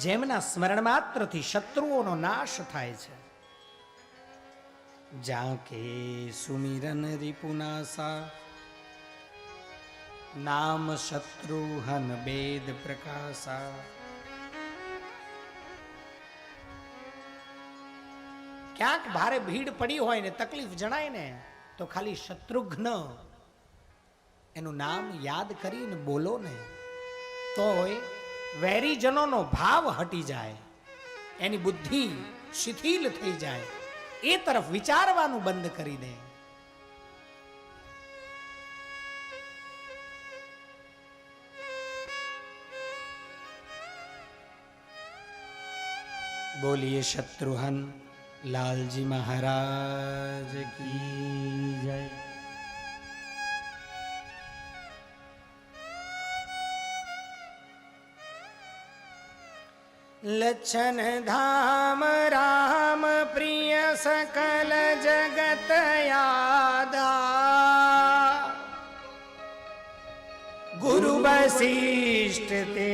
જેમના સ્મરણ માત્રથી શત્રુઓનો નાશ થાય છે. જાકે સુમિરન રિપુનાસા, નામ શત્રુહન બેદ પ્રકાશા. ક્યાંક ભારે ભીડ પડી હોય ને તકલીફ જણાય ને, તો ખાલી શત્રુઘ્ન. એનું નામ યાદ કરીને બોલો ને તોય વેરીજનોનો ભાવ હટી જાય, એની બુદ્ધિ શિથિલ થઈ જાય, એ તરફ વિચારવાનું બંધ કરી દે. બોલીએ શત્રુહન લાલજી મહારાજ. લચ્છન ધામ રામ પ્રિય સકલ જગત યાદા ગુરુ વશિષ્ઠ તે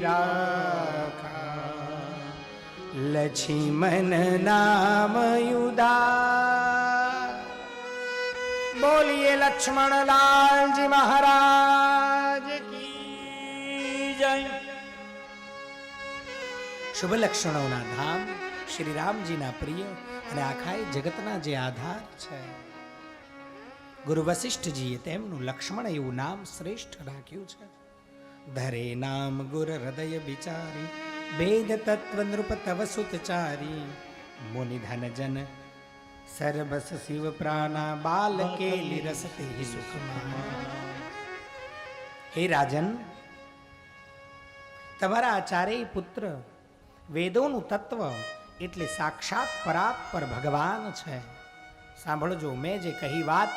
રાખા લક્ષ્મણ નામ યુદા બોલીએ લક્ષ્મણ લાલજી મહારાજ કી જય શુભ લક્ષણોના ધામ શ્રી રામજીના પ્રિય અને આખા જગતના જે આધાર છે. ગુરુ વશિષ્ઠજીએ તેમનું લક્ષ્મણ એવું નામ શ્રેષ્ઠ રાખ્યું છે. ધરે નામ ગુર હૃદય બિચારી વેદ તત્વ નૃપ તવ સુતચારી મુનિ ધન જન સર્વસ શિવ પ્રાણા બાલ કે રસતે સુખમાં. હે રાજન તમારા ચારેય પુત્ર વેદોનું તત્વ એટલે સાક્ષાત પરાત્પર ભગવાન છે. સાંભળજો, મેં જે કહી વાત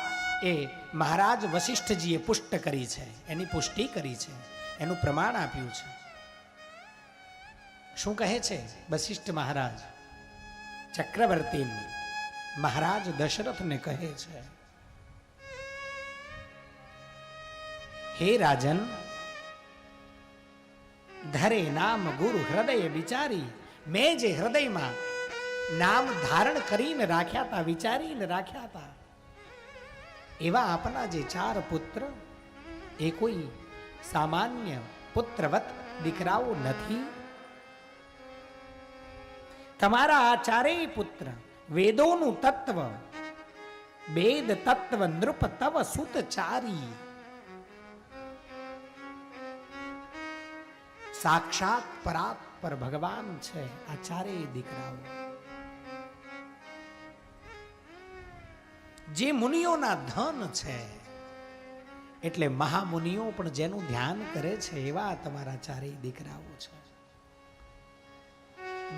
એ મહારાજ વશિષ્ઠજીએ પુષ્ટ કરી છે. એની પુષ્ટિ કરી છે. એનું પ્રમાણ આપ્યું છે. શું કહે છે વશિષ્ઠ મહારાજ? ચક્રવર્તી મહારાજ દશરથને કહે છે, હે રાજન ધરે નામ ગુરુ હૃદય વિચારી મેં જે હૃદયમાં નામ ધારણ કરીને રાખ્યા હતા વિચારીને રાખ્યા હતા એવા આપના જે ચાર પુત્ર એ કોઈ સામાન્ય પુત્રવત દીકરાઓ નથી તમારા આ ચારેય પુત્ર વેદોનું તત્વ વેદ તત્વ નૃપ તવ સુતચારી સાક્ષાત પરાત પર ભગવાન છે આ ચારેય દીકરાઓ. જે મુનિઓના ધન છે, એટલે મહામુનિઓ પણ જેનું ધ્યાન કરે છે એવા તમારા ચારેય દીકરાઓ છે.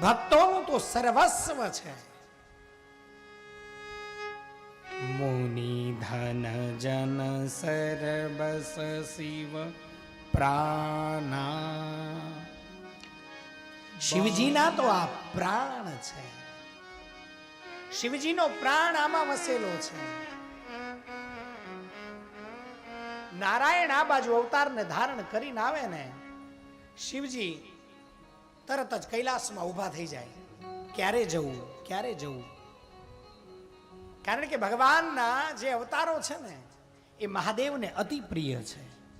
ભક્તોનું તો સર્વસ્વ છે. મુનિ ધન જન સર્વસ શિવ પ્રાણા શિવજીના તો આ પ્રાણ છે. શિવજીનો પ્રાણ આમાં વસેલો છે. નારાયણ આ બાજુ અવતારને ધારણ કરીને આવે ને, શિવજી તરત જ કૈલાસમાં ઊભા થઈ જાય. ક્યારે જવું? ક્યારે જવું? કારણ કે ભગવાનના જે અવતારો છે ને, એ મહાદેવને અતિ પ્રિય છે.